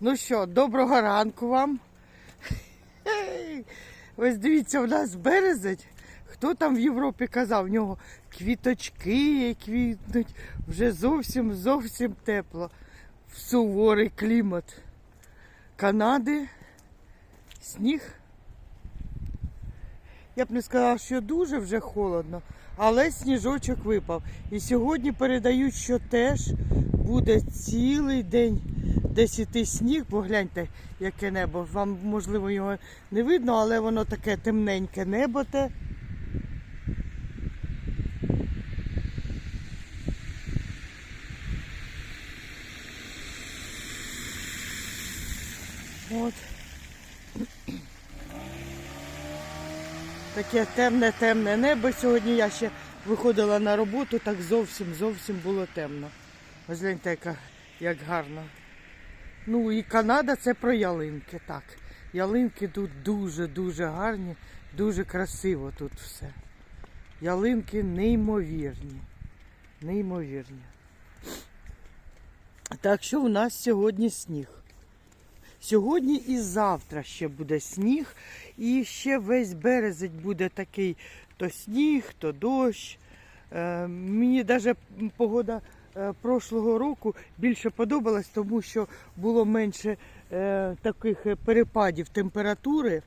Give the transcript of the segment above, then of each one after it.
Ну що, доброго ранку вам. Ось дивіться, у нас березень. Хто там в Європі казав, в нього квіточки квітнуть, вже зовсім зовсім тепло. Суворий клімат. Канади, сніг. Я б не сказала, що дуже вже холодно, але сніжочок випав. І сьогодні передають, що теж буде цілий день десь іти сніг, бо гляньте, яке небо. Вам, можливо, його не видно, але воно таке темненьке небо те. От. Таке темне, темне небо. Сьогодні я ще виходила на роботу, так зовсім зовсім було темно. Ось гляньте, як гарно. Ну і Канада це про ялинки. Так. Ялинки тут дуже-дуже гарні, дуже красиво тут все. Ялинки неймовірні. Неймовірні. Так що у нас сьогодні сніг. Сьогодні і завтра ще буде сніг, і ще весь березень буде такий то сніг, то дощ. Е, мені навіть погода прошлого року більше подобалась, тому що було менше е, таких е, перепадів температури.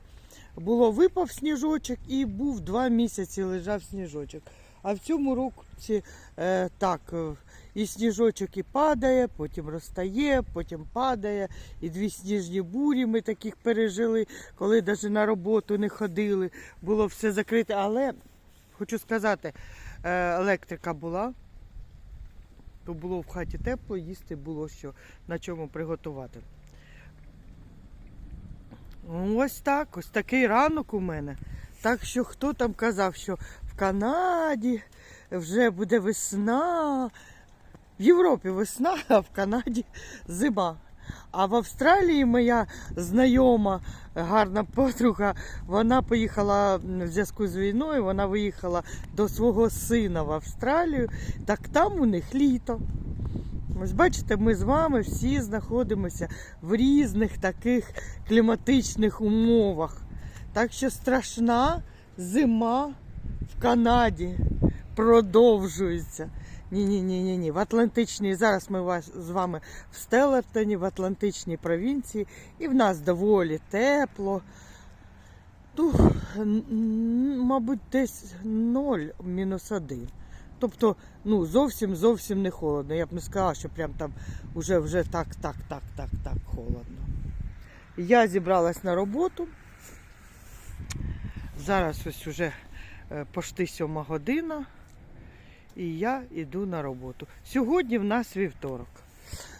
Було випав сніжочок і був два місяці лежав сніжочок. А в цьому році е, так, е, і сніжочок і падає, потім розтає, потім падає. І дві сніжні бурі ми таких пережили, коли навіть на роботу не ходили, було все закрите. Але хочу сказати, е, електрика була, то було в хаті тепло, їсти було що, на чому приготувати. Ось так, ось такий ранок у мене. Так що хто там казав, що в Канаді вже буде весна, в Європі весна, а в Канаді зима. А в Австралії моя знайома, гарна подруга, вона поїхала в зв'язку з війною, вона виїхала до свого сина в Австралію, так там у них літо. Ось бачите, ми з вами всі знаходимося в різних таких кліматичних умовах. Так що страшна зима в Канаді продовжується. Ні, ні, ні, ні. В Атлантичній зараз ми вас з вами в Стеллартоні, в Атлантичній провінції, і в нас доволі тепло. Ну, мабуть, десь 0 мінус 1. Тобто, ну, зовсім зовсім не холодно. Я б не сказала, що прям там уже вже так, так, так, так, так холодно. Я зібралась на роботу. Зараз ось уже е, пошти сьома година. І я йду на роботу. Сьогодні в нас вівторок.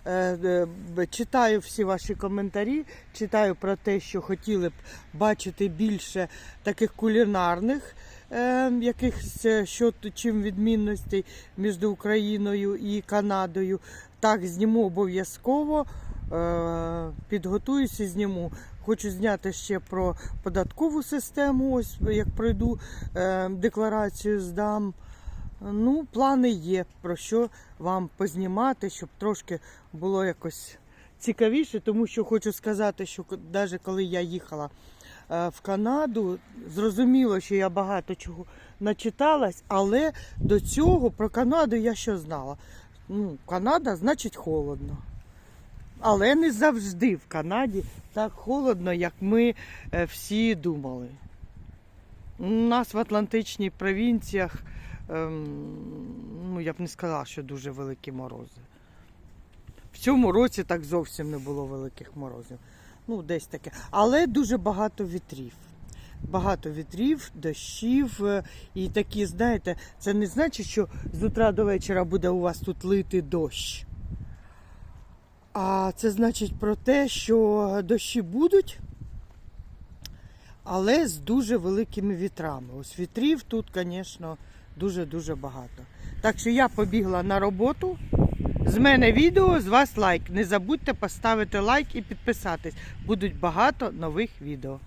Е, е, Читаю всі ваші коментарі, читаю про те, що хотіли б бачити більше таких кулінарних е, якихось що чим відмінностей між Україною і Канадою. Так, зніму обов'язково. Підготуюся, зніму. Хочу зняти ще про податкову систему. Ось як пройду декларацію, здам. Ну, плани є, про що вам познімати, щоб трошки було якось цікавіше, тому що хочу сказати, що навіть коли я їхала е, в Канаду, зрозуміло, що я багато чого начиталась, але до цього про Канаду я що знала? Ну, Канада значить холодно. Але не завжди в Канаді так холодно, як ми е, всі думали. У нас в Атлантичній провінціях, ну я б не сказала, що дуже великі морози. В цьому році так зовсім не було великих морозів. Ну, десь таке. Але дуже багато вітрів. Багато вітрів, дощів е, і такі, знаєте, це не значить, що з утра до вечора буде у вас тут лити дощ. А це значить про те, що дощі будуть, але з дуже великими вітрами. Ось вітрів тут, звісно, дуже-дуже багато. Так що я побігла на роботу. З мене відео, з вас лайк. Не забудьте поставити лайк і підписатись. Будуть багато нових відео.